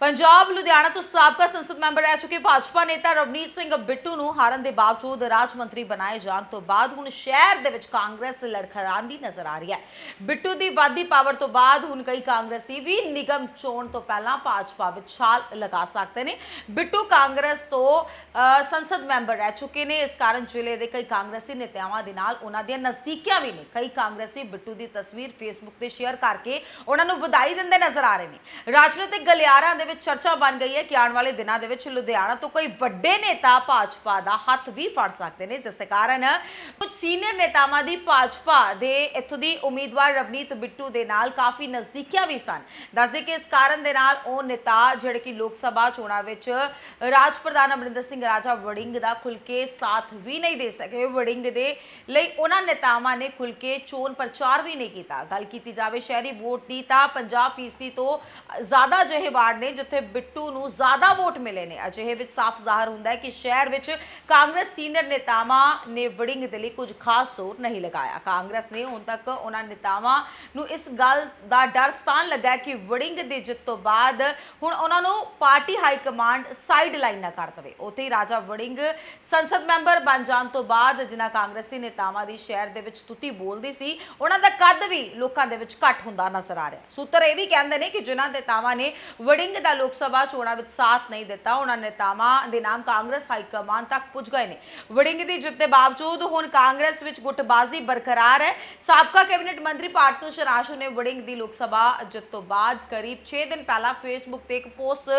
ਪੰਜਾਬ, ਲੁਧਿਆਣਾ ਤੋਂ ਸਾਬਕਾ ਸੰਸਦ ਮੈਂਬਰ ਰਹਿ ਚੁੱਕੇ ਭਾਜਪਾ ਨੇਤਾ ਰਵਨੀਤ ਸਿੰਘ ਬਿੱਟੂ ਨੂੰ ਹਾਰਨ ਦੇ ਬਾਵਜੂਦ ਰਾਜ ਮੰਤਰੀ ਬਣਾਏ ਜਾਣ ਤੋਂ ਬਾਅਦ ਹੁਣ ਸ਼ਹਿਰ ਦੇ ਵਿੱਚ ਕਾਂਗਰਸ ਲੜਖੜਾਂਦੀ ਨਜ਼ਰ ਆ ਰਹੀ ਹੈ। ਬਿੱਟੂ ਦੀ ਵਾਦੀ ਪਾਵਰ ਤੋਂ ਬਾਅਦ ਹੁਣ ਕਈ ਕਾਂਗਰਸੀ ਵੀ ਨਿਗਮ ਚੋਣ ਤੋਂ ਪਹਿਲਾਂ ਭਾਜਪਾ ਵਿੱਚ ਛਾਲ ਲਗਾ ਸਕਦੇ ਨੇ। ਬਿੱਟੂ ਕਾਂਗਰਸ ਤੋਂ ਸੰਸਦ ਮੈਂਬਰ ਰਹਿ ਚੁੱਕੇ ਨੇ। ਇਸ ਕਾਰਨ ਜ਼ਿਲ੍ਹੇ ਦੇ ਕਈ ਕਾਂਗਰਸੀ ਨੇਤਾਵਾਂ ਦੇ ਨਾਲ ਉਹਨਾਂ ਦੀਆਂ ਨਜ਼ਦੀਕੀਆਂ ਵੀ ਨੇ। ਕਈ ਕਾਂਗਰਸੀ ਬਿੱਟੂ ਦੀ ਤਸਵੀਰ ਫੇਸਬੁੱਕ ਤੇ ਸ਼ੇਅਰ ਕਰਕੇ ਉਹਨਾਂ ਨੂੰ ਵਧਾਈ ਦਿੰਦੇ ਨਜ਼ਰ ਆ ਰਹੇ ਨੇ। ਰਾਜਨੀਤਿਕ ਗਲਿਆਰਾਂ ਦੇ ਵਿੱਚ ਚਰਚਾ ਬਣ ਗਈ ਹੈ ਕਿ ਆਉਣ ਵਾਲੇ ਦਿਨਾਂ ਦੇ ਵਿੱਚ ਲੁਧਿਆਣਾ ਤੋਂ ਕੋਈ ਵੱਡੇ ਨੇਤਾ ਭਾਜਪਾ ਦਾ ਹੱਥ ਵੀ ਫੜ ਸਕਦੇ ਨੇ, ਜਿਸ ਦੇ ਕਾਰਨ ਕੁਝ ਸੀਨੀਅਰ ਨੇਤਾਵਾਂ ਦੀ ਭਾਜਪਾ ਦੇ ਇੱਥੋਂ ਦੀ ਉਮੀਦਵਾਰ ਰਵਨੀਤ ਬਿੱਟੂ ਦੇ ਨਾਲ ਕਾਫੀ ਨਜ਼ਦੀਕੀਆਂ ਵੀ ਸਨ। ਦੱਸਦੇ ਕਿ ਇਸ ਕਾਰਨ ਦੇ ਨਾਲ ਉਹ ਨੇਤਾ ਜਿਹੜੇ ਕਿ ਲੋਕ ਸਭਾ ਚੋਣਾਂ ਵਿੱਚ ਰਾਜ ਪ੍ਰਧਾਨ ਅਮਰਿੰਦਰ ਸਿੰਘ ਰਾਜਾ ਵੜਿੰਗ ਦਾ ਖੁੱਲ ਕੇ ਸਾਥ ਵੀ ਨਹੀਂ ਦੇ ਸਕੇ। ਵੜਿੰਗ ਦੇ ਲਈ ਉਹਨਾਂ ਨੇਤਾਵਾਂ ਨੇ ਖੁੱਲ ਕੇ ਚੋਣ ਪ੍ਰਚਾਰ ਵੀ ਨਹੀਂ ਕੀਤਾ। ਗੱਲ ਕੀਤੀ ਜਾਵੇ ਸ਼ਹਿਰੀ ਵੋਟ ਦੀ ਤਾਂ 50% ਤੋਂ ਜ਼ਿਆਦਾ ਅਜਿਹੇ ਵਾਰਡ ਨੇ ਜਿੱਥੇ ਬਿੱਟੂ ਨੂੰ ਜ਼ਿਆਦਾ ਵੋਟ ਮਿਲੇ ਨੇ। ਅਜਿਹੇ ਵਿੱਚ ਸਾਫ਼ ਜ਼ਾਹਰ ਹੁੰਦਾ ਹੈ ਕਿ ਸ਼ਹਿਰ ਵਿੱਚ ਕਾਂਗਰਸ ਸੀਨੀਅਰ ਨੇਤਾਵਾਂ ਨੇ ਵੜਿੰਗ ਦੇ ਲਈ ਕੁਝ ਖਾਸ ਜ਼ੋਰ ਨਹੀਂ ਲਗਾਇਆ। ਕਾਂਗਰਸ ਨੇ ਹੁਣ ਤੱਕ ਉਹਨਾਂ ਨੇਤਾਵਾਂ ਨੂੰ ਇਸ ਗੱਲ ਦਾ ਡਰ ਸਤਾਨ ਲੱਗਾ ਕਿ ਵੜਿੰਗ ਦੀ ਜਿੱਤ ਤੋਂ ਬਾਅਦ ਹੁਣ ਉਹਨਾਂ ਨੂੰ party high command side line ਨਾ ਕਰ ਦਵੇ। ਉੱਥੇ ਹੀ ਰਾਜਾ ਵੜਿੰਗ ਸੰਸਦ ਮੈਂਬਰ ਬਣ ਜਾਣ ਤੋਂ ਬਾਅਦ ਜਿਨ੍ਹਾਂ ਕਾਂਗਰਸੀ ਨੇਤਾਵਾਂ ਦੀ ਸ਼ਹਿਰ ਦੇ ਵਿੱਚ ਤੁਤੀ ਬੋਲਦੀ ਸੀ, ਉਹਨਾਂ ਦਾ ਕੱਦ ਵੀ ਲੋਕਾਂ ਦੇ ਵਿੱਚ ਘੱਟ ਹੁੰਦਾ ਨਜ਼ਰ ਆ ਰਿਹਾ ਸੂਤਰ ਇਹ ਵੀ ਕਹਿੰਦੇ ਨੇ ਕਿ ਜਿਨ੍ਹਾਂ ਨੇਤਾਵਾਂ ਨੇ ਵੜਿੰਗ ਦਾ ਲੋਕ ਸਭਾ ਚੋਣਾਂ ਵਿੱਚ ਸਾਥ ਨਹੀਂ ਦਿੱਤਾ। ਉਹਨਾਂ ਨੇਤਾਵਾਂ ਦੇ ਨਾਮ ਕਾਂਗਰਸ ਹਾਈ ਕਮਾਨ ਤੱਕ ਪੁੱਜ ਗਏ ਨੇ। ਵੜਿੰਗ ਦੀ ਜਿੱਤ ਦੇ ਬਾਵਜੂਦ ਹੁਣ ਕਾਂਗਰਸ ਵਿੱਚ ਗੁੱਟਬਾਜ਼ੀ ਬਰਕਰਾਰ ਹੈ। ਸਾਬਕਾ ਕੈਬਨਿਟ ਮੰਤਰੀ ਪਾਰਟੂ ਸ਼ਰਾਸ਼ੂ ਨੇ ਵੜਿੰਗ ਦੀ ਲੋਕ ਸਭਾ ਜਿੱਤ ਤੋਂ ਬਾਅਦ ਕਰੀਬ 6 ਦਿਨ ਪਹਿਲਾਂ ਫੇਸਬੁੱਕ ਤੇ ਇੱਕ ਪੋਸਟ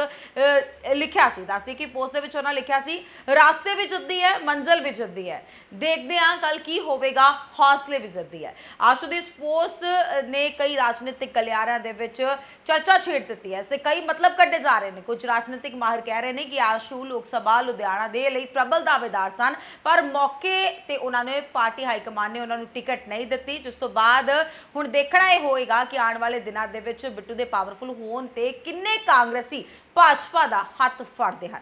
ਲਿਖਿਆ ਸੀ। ਦੱਸਦੀ ਕਿ ਪੋਸਟ ਦੇ ਵਿੱਚ ਉਹਨਾਂ ਲਿਖਿਆ ਸੀ, ਰਾਸਤੇ ਵੀ ਜਿੱਤਦੀ ਹੈ, ਮੰਜ਼ਲ ਵੀ ਜਿੱਤਦੀ ਹੈ। ਦੇਖਦੇ ਹਾਂ ਕੱਲ ਕੀ ਹੋਵੇਗਾ, ਹੌਸਲੇ ਵੀ ਜਿੱਤਦੀ ਹੈ। ਆਸ਼ੂ, ਦੀ ਇਸ ਪੋਸਟ ਨੇ ਕਈ ਰਾਜਨੀਤਿਕ ਗਲਿਆਰਿਆਂ ਦੇ ਵਿੱਚ ਚਰਚਾ ਛੇੜ ਦਿੱਤੀ ਹੈ। ਇਸ ਦੇ ਕਈ ਮਤਲਬ ਕੱਢੇ ਜਾ ਰਹੇ ਨੇ। ਕੁਝ ਰਾਜਨੀਤਿਕ ਮਾਹਰ ਕਹਿ ਰਹੇ ਨੇ ਕਿ ਆਸ਼ੂ ਲੋਕ ਸਭਾ ਲੁਧਿਆਣਾ ਦੇ ਲਈ ਪ੍ਰਬਲ ਦਾਅਵੇਦਾਰ ਸਨ, ਪਰ ਮੌਕੇ ਤੇ ਉਹਨਾਂ ਨੇ ਪਾਰਟੀ ਹਾਈ ਕਮਾਂਡ ਨੇ ਉਹਨਾਂ ਨੂੰ ਟਿਕਟ ਨਹੀਂ ਦਿੱਤੀ, ਜਿਸ ਤੋਂ ਬਾਅਦ ਹੁਣ ਦੇਖਣਾ ਇਹ ਹੋਏਗਾ ਕਿ ਆਉਣ ਵਾਲੇ ਦਿਨਾਂ ਦੇ ਵਿੱਚ ਬਿੱਟੂ ਦੇ ਪਾਵਰਫੁਲ ਹੋਣ ਤੇ ਕਿੰਨੇ ਕਾਂਗਰਸੀ ਭਾਜਪਾ ਦਾ ਹੱਥ ਫੜਦੇ ਹਨ।